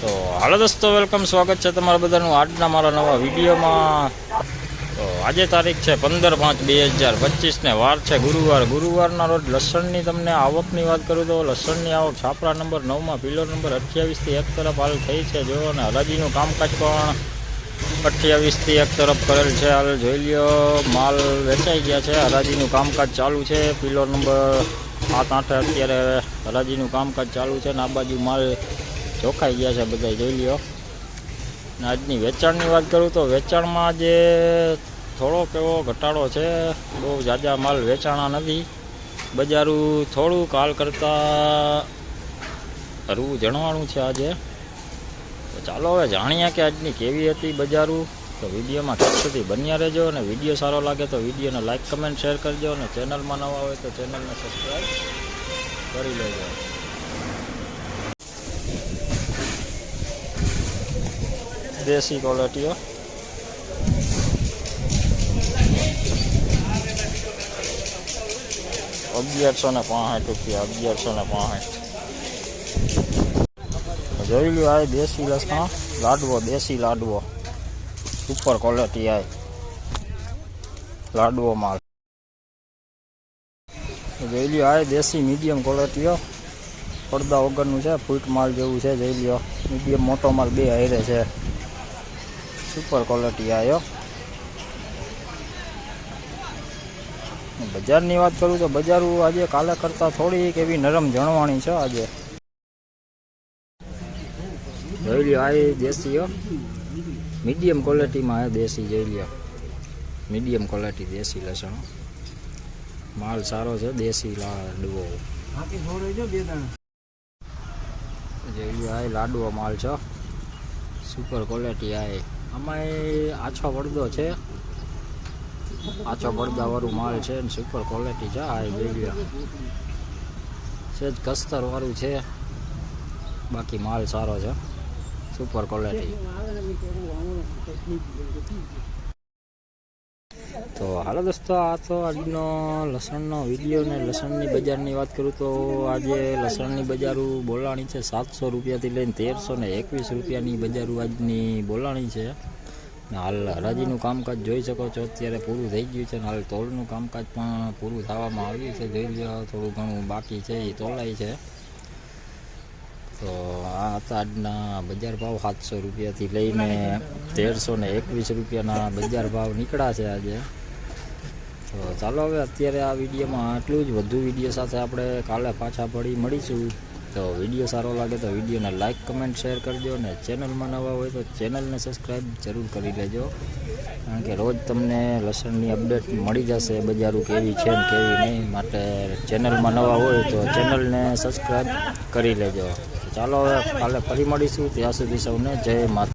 તો હાલો દોસ્તો, વેલકમ, સ્વાગત છે તમારા બધાનું. આજના મારા નવા વિડીયોમાં તો આજે તારીખ છે પંદર પાંચ બે હજાર પચીસને વાર છે ગુરુવાર. ગુરુવારના રોજ લસણની તમને આવકની વાત કરું તો લસણની આવક છાપરા નંબર નવમાં પિલર નંબર અઠ્યાવીસથી એક તરફ હાલ થઈ છે. જો અને હરાજીનું કામકાજ પણ અઠ્યાવીસથી એક તરફ કરેલ છે. હાલ જોઈ લ્યો, માલ વેચાઈ ગયા છે. હરાજીનું કામકાજ ચાલુ છે. પિલર નંબર સાત આઠે અત્યારે હરાજીનું કામકાજ ચાલુ છે. ને આ બાજુ માલ ચોખાઈ ગયા છે બધા જોઈ લ્યો. ને આજની વેચાણની વાત કરું તો વેચાણમાં જે થોડોક એવો ઘટાડો છે, બહુ જાજા માલ વેચાણા નથી. બજારું થોડું કાલ કરતાં હરવું જણવાનું છે આજે. તો ચાલો હવે જાણીએ કે આજની કેવી હતી બજારું. તો વિડીયોમાં સુધી બન્યા રહેજો અને વીડિયો સારો લાગે તો વિડીયોને લાઇક કમેન્ટ, શેર કરજો અને ચેનલમાં નવા હોય તો ચેનલને સબસ્ક્રાઈબ કરી લેજો. દેશી ક્વોલિટીઓ અગિયારસો ને પાંસઠ રૂપિયા અગિયારસો ને પાંસઠ જોઈ લ્યો આ દેશી લસણ લાડવો દેશી લાડવો સુપર ક્વોલિટી આ લાડવો માલ જોઈ લ્યો આ દેશી મીડિયમ ક્વોલિટીઓ પડદા વગરનું છે ફૂટ માલ જેવું છે જોઈ લ્યો મીડિયમ મોટો માલ બે હારે છે સુપર ક્વોલિટી આવ્યો બજારની વાત કરું તો બજાર આજે કાલે કરતાં થોડીક એવી નરમ જણવાણી છે આજે. જોઈ લ્યો, આ દેશી મીડિયમ ક્વોલિટીમાં આ દેશી જોઈ લ્યો. મીડિયમ ક્વોલિટી દેશી લસણ માલ સારો છે, દેશી લાડવો. જોઈ લ્યો, આ લાડવો માલ છે સુપર ક્વોલિટી આ. આમાં આછો પડદો છે. આછો પડદાવાળું માલ છે ને સુપર ક્વોલિટી છે. આ લ્યો સેજ કસ્તર વાળું છે. બાકી માલ સારો છે. સુપર ક્વોલિટી તો હાલો દોસ્તો, આ તો આજનો લસણનો વીડિયો ને લસણની બજારની વાત કરું તો આજે લસણની બજારું બોલાણી છે સાતસો રૂપિયાથી લઈને તેરસો ને એકવીસ રૂપિયાની બજારું આજની બોલાણી છે. હાલ હરાજીનું કામકાજ જોઈ શકો છો, અત્યારે પૂરું થઈ ગયું છે ને હાલ તોલનું કામકાજ પણ પૂરું થવામાં આવ્યું છે. જોઈ લો, થોડું ઘણું બાકી છે, એ તોલાય છે. તો આ હતા આજના બજાર ભાવ સાતસો રૂપિયાથી લઈને તેરસો ને એકવીસ રૂપિયાના બજાર ભાવ નીકળ્યા છે આજે. તો ચાલો હવે અત્યારે આ વિડીયોમાં આટલું જ. વધુ વીડિયો સાથે આપણે કાલે પાછા પડી મળીશું. તો વીડિયો સારો લાગે તો વિડીયોને લાઇક કમેન્ટ, શેર કરજો અને ચેનલમાં નવા હોય તો ચેનલને સબસ્ક્રાઈબ જરૂર કરી લેજો. કારણ કે રોજ તમને લસણની અપડેટ મળી જશે બજારું કેવી છે ને કેવી નહીં. માટે ચેનલમાં નવા હોય તો ચેનલને સબસ્ક્રાઈબ કરી લેજો. ચાલો હવે કાલે ફરી મળીશું. ત્યાં સુધી સૌને જય માતા